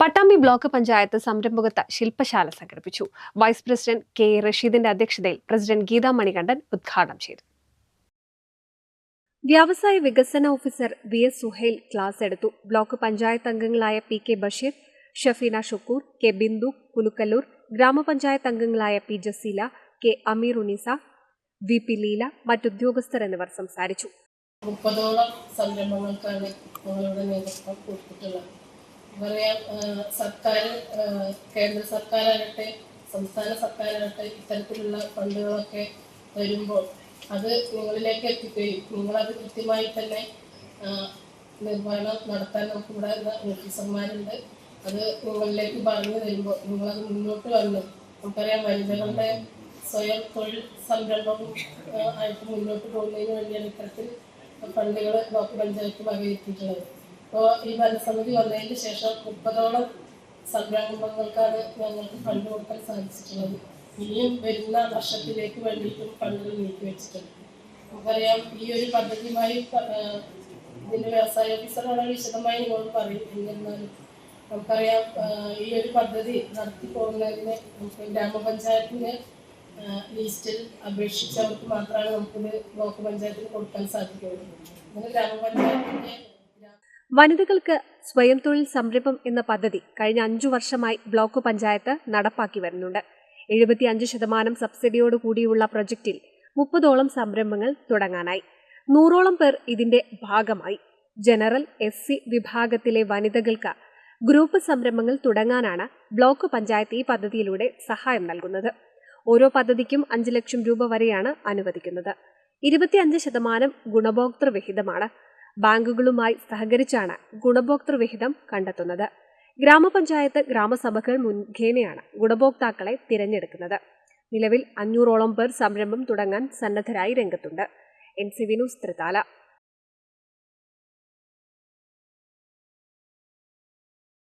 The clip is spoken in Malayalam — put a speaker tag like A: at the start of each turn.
A: പട്ടാമ്പി ബ്ലോക്ക് പഞ്ചായത്ത് സംരംഭകത്വ ശില്പശാല സംഘടിപ്പിച്ചു. വൈസ് പ്രസിഡന്റ് കെ റഷീദിന്റെ അധ്യക്ഷതയിൽ പ്രസിഡന്റ് ഗീതാ മണികണ്ഠൻ ഉദ്ഘാടനം ചെയ്തു. വ്യവസായ വികസന officer V S Suhail class എടുത്തു. ബ്ലോക്ക് പഞ്ചായത്ത് അംഗങ്ങളായ P K Basheer Shafeena Shukkoor K Bindu Pulukkallur ഗ്രാമപഞ്ചായത്ത് അംഗങ്ങളായ P Jaseela K Ameer Uneesa V P Leela മറ്റുദ്യോഗസ്ഥർ എന്നിവർ സംസാരിച്ചു.
B: മുപ്പതോളം സംരംഭങ്ങൾക്കാണ് ഞങ്ങളുടെ നേതൃത്വം കൊടുത്തിട്ടുള്ളത്. പറയാം സർക്കാർ കേന്ദ്ര സർക്കാരാകട്ടെ സംസ്ഥാന സർക്കാരാകട്ടെ ഇത്തരത്തിലുള്ള ഫണ്ടുകളൊക്കെ വരുമ്പോൾ അത് നിങ്ങളിലേക്ക് എത്തിക്കുകയും നിങ്ങളത് കൃത്യമായി തന്നെ നിർവഹണം നടത്താൻ നമുക്ക് ഇവിടെ ഓഫീസർമാരുണ്ട്. അത് നിങ്ങളിലേക്ക് പറഞ്ഞു തരുമ്പോൾ നിങ്ങളത് മുന്നോട്ട് വന്ന് നമുക്കറിയാം വനിതകളുടെ സ്വയം തൊഴിൽ സംരംഭം ആയിട്ട് മുന്നോട്ട് പോകുന്നതിന് വേണ്ടിയാണ് ഇത്തരത്തിൽ ഫണ്ടുകൾ ബ്ലോക്ക് പഞ്ചായത്ത് വകയിരുത്തിയിട്ടുള്ളത് അപ്പോൾ ഈ ഭരണസമിതി വന്നതിന് ശേഷം മുപ്പതോളം സംരംഭങ്ങൾക്കാണ് ഞങ്ങൾക്ക് ഫണ്ട് കൊടുക്കാൻ സാധിച്ചിട്ടുള്ളത്. ഇനിയും വരുന്ന വർഷത്തിലേക്ക് വേണ്ടിയിട്ടും ഫണ്ടുകൾ നീക്കി വെച്ചിട്ടുണ്ട്. നമുക്കറിയാം ഈ ഒരു പദ്ധതിയുമായി ഇതിന്റെ വ്യവസായ വളരെ വിശദമായി നിങ്ങളോട് പറയും എന്നിരുന്നാലും നമുക്കറിയാം ഈ ഒരു പദ്ധതി നടത്തി പോകുന്നതിന് നമുക്ക് ഗ്രാമപഞ്ചായത്തിന്റെ ലിസ്റ്റിൽ അപേക്ഷിച്ചവർക്ക് മാത്രമാണ് നമുക്കിത് ബ്ലോക്ക് പഞ്ചായത്തിന് കൊടുക്കാൻ സാധിക്കുകയുള്ളൂ അങ്ങനെ ഗ്രാമപഞ്ചായത്തിന്റെ ഗ്രാമ-
A: വനിതകൾക്ക് സ്വയം തൊഴിൽ സംരംഭം എന്ന പദ്ധതി കഴിഞ്ഞ അഞ്ചു വർഷമായി ബ്ലോക്ക് പഞ്ചായത്ത് നടപ്പാക്കി വരുന്നുണ്ട്. എഴുപത്തിയഞ്ച് ശതമാനം സബ്സിഡിയോടുകൂടിയുള്ള പ്രൊജക്റ്റിൽ മുപ്പതോളം സംരംഭങ്ങൾ തുടങ്ങാനായി. നൂറോളം പേർ ഇതിന്റെ ഭാഗമായി. ജനറൽ എസ് സി വിഭാഗത്തിലെ വനിതകൾക്ക് ഗ്രൂപ്പ് സംരംഭങ്ങൾ തുടങ്ങാനാണ് ബ്ലോക്ക് പഞ്ചായത്ത് ഈ പദ്ധതിയിലൂടെ സഹായം നൽകുന്നത്. ഓരോ പദ്ധതിക്കും അഞ്ച് ലക്ഷം രൂപ വരെയാണ് അനുവദിക്കുന്നത്. ഇരുപത്തിയഞ്ച് ശതമാനം ഗുണഭോക്തൃ വിഹിതമാണ്. ബാങ്കുകളുമായി സഹകരിച്ചാണ് ഗുണഭോക്തൃ വിഹിതം കണ്ടെത്തുന്നത്. ഗ്രാമപഞ്ചായത്ത് ഗ്രാമസഭകൾ മുഖേനയാണ് ഗുണഭോക്താക്കളെ തിരഞ്ഞെടുക്കുന്നത്. നിലവിൽ അഞ്ഞൂറോളം പേർ സംരംഭം തുടങ്ങാൻ സന്നദ്ധരായി രംഗത്തുണ്ട്. N C V news